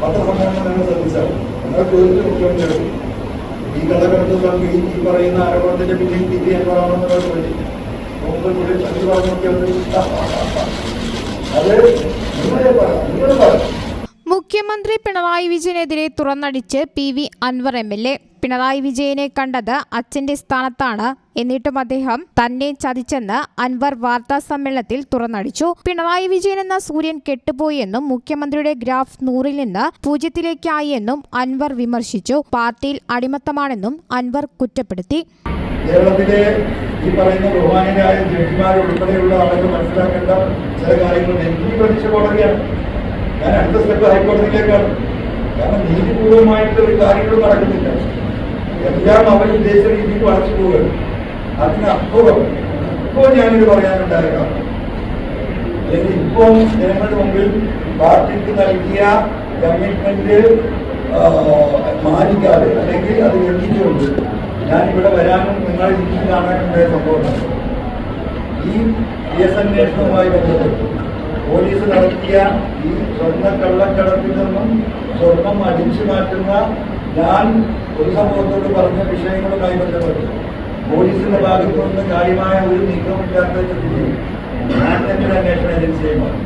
പത്രസമ്മേളനം ശ്രദ്ധിച്ചാൽ എന്നാൽ ചോദിച്ചു മുഖ്യമന്ത്രി ഈ കള്ളക്കടത്ത് സംഘം ഈ പറയുന്ന ആരോപണത്തിന്റെ പിന്നിൽ പി പി അൻവറാണെന്ന് ചോദിച്ചു മുമ്പ് കൂടി അത് പറഞ്ഞു മുഖ്യമന്ത്രി അത് നിങ്ങളെ പറ നിങ്ങൾ പറ. മുഖ്യമന്ത്രി പിണറായി വിജയനെതിരെ തുറന്നടിച്ച് P V Anvar M L A. Pinarayi വിജയനെ കണ്ടത് അച്ഛന്റെ സ്ഥാനത്താണ് എന്നിട്ടും അദ്ദേഹം തന്നെ ചതിച്ചെന്ന് അൻവർ വാർത്താ സമ്മേളനത്തിൽ തുറന്നടിച്ചു. പിണറായി വിജയൻ എന്ന സൂര്യൻ കെട്ടുപോയി എന്നും മുഖ്യമന്ത്രിയുടെ ഗ്രാഫ് നൂറിൽ നിന്ന് പൂജ്യത്തിലേക്കായി എന്നും അൻവർ വിമർശിച്ചു. പാർട്ടിയിൽ അടിമത്തമാണെന്നും അൻവർ കുറ്റപ്പെടുത്തി. കേരളത്തിലെ ഈ പറയുന്ന ബഹുമാനായ ആളുകൾ മനസ്സിലാക്കേണ്ട ചില കാര്യങ്ങൾ എനിക്ക് പഠിച്ച കോടതിയാണ് ഞാൻ അടുത്ത സ്റ്റെപ്പ് ഹൈക്കോടതിയിലേക്കാണ് കാരണം നീതിപൂർവമായിട്ട് ഒരു കാര്യങ്ങളും നടക്കുന്നില്ല. എല്ലാം അവർ ഉദ്ദേശിച്ച രീതിയിൽ വളച്ചു പോവുകയാണ്. അതിനപ്പുറം ഇപ്പോൾ ഞാനിത് പറയാനുണ്ടായേക്കാം അല്ലെങ്കിൽ ഇപ്പം ജനങ്ങളുടെ മുമ്പിൽ പാർട്ടിക്ക് നൽകിയ കമ്മിറ്റ്മെന്റ് മാനിക്കാതെ അല്ലെങ്കിൽ അത് ലംഘിച്ചുകൊണ്ട് ഞാൻ ഇവിടെ വരാനും നിങ്ങൾ എനിക്ക് കാണാനുണ്ടായ സംഭവമാണ് ഈ കേസന്വേഷണവുമായി ബന്ധപ്പെട്ട് പോലീസ് നടത്തിയ ഈ സ്വർണ കള്ളക്കടത്തിൽ നിന്നും സ്വർണം അടിച്ചു മാറ്റുന്ന ഞാൻ ഒരു സമൂഹത്തോട് പറഞ്ഞ വിഷയങ്ങളുമായി ബന്ധപ്പെട്ട് പോലീസിന്റെ ഭാഗത്തു നിന്ന് കാര്യമായ ഒരു നീക്കമില്ലാത്തതിന് ഒരു അന്വേഷണ ഏജൻസിയുമാണ്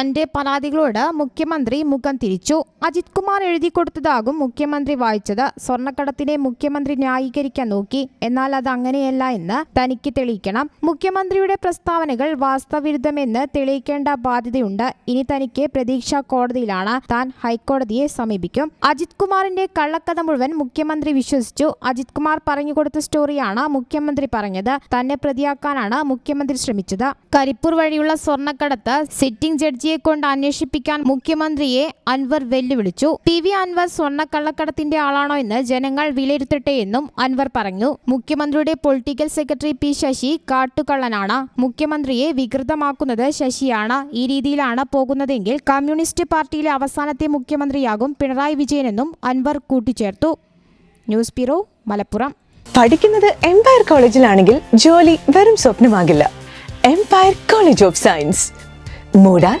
തന്റെ പരാതികളോട് മുഖ്യമന്ത്രി മുഖം തിരിച്ചു. അജിത് കുമാർ എഴുതി കൊടുത്തതാകും മുഖ്യമന്ത്രി വായിച്ചത്. സ്വർണക്കടത്തിനെ മുഖ്യമന്ത്രി ന്യായീകരിക്കാൻ നോക്കി. എന്നാൽ അത് അങ്ങനെയല്ല എന്ന് തനിക്ക് തെളിയിക്കണം. മുഖ്യമന്ത്രിയുടെ പ്രസ്താവനകൾ വാസ്തവിരുദ്ധമെന്ന് തെളിയിക്കേണ്ട ബാധ്യതയുണ്ട്. ഇനി തനിക്ക് പ്രതീക്ഷ കോടതിയിലാണ്. താൻ ഹൈക്കോടതിയെ സമീപിക്കും. അജിത് കുമാറിന്റെ കള്ളക്കഥ മുഴുവൻ മുഖ്യമന്ത്രി വിശ്വസിച്ചു. അജിത് കുമാർ പറഞ്ഞുകൊടുത്ത സ്റ്റോറിയാണ് മുഖ്യമന്ത്രി പറഞ്ഞത്. തന്നെ പ്രതിയാക്കാനാണ് മുഖ്യമന്ത്രി ശ്രമിച്ചത്. കരിപ്പൂർ വഴിയുള്ള സ്വർണക്കടത്ത് സിറ്റിംഗ് ജഡ്ജിയെ കൊണ്ട് അന്വേഷിപ്പിക്കാൻ മുഖ്യമന്ത്രിയെ അൻവർ വെല്ലുവിളിച്ചു. പി വി അൻവർ സ്വർണക്കള്ളക്കടത്തിന്റെ ആളാണോ എന്ന് ജനങ്ങൾ വിലയിരുത്തട്ടെ എന്നും അൻവർ പറഞ്ഞു. മുഖ്യമന്ത്രിയുടെ പൊളിറ്റിക്കൽ സെക്രട്ടറി പി ശശി കാട്ടുകള്ളനാണ്. മുഖ്യമന്ത്രിയെ വികൃതമാക്കുന്നത് ശശിയാണ്. ഈ രീതിയിലാണ് പോകുന്നതെങ്കിൽ കമ്മ്യൂണിസ്റ്റ് പാർട്ടിയിലെ അവസാനത്തെ മുഖ്യമന്ത്രിയാകും പിണറായി വിജയനെന്നും അൻവർ കൂട്ടിച്ചേർത്തു. News bureau Malappuram. പഠിക്കുന്നത് എംപയർ കോളേജിലാണെങ്കിൽ ജോലി വെറും സ്വപ്നമാകില്ല. Empire College of Science Moodal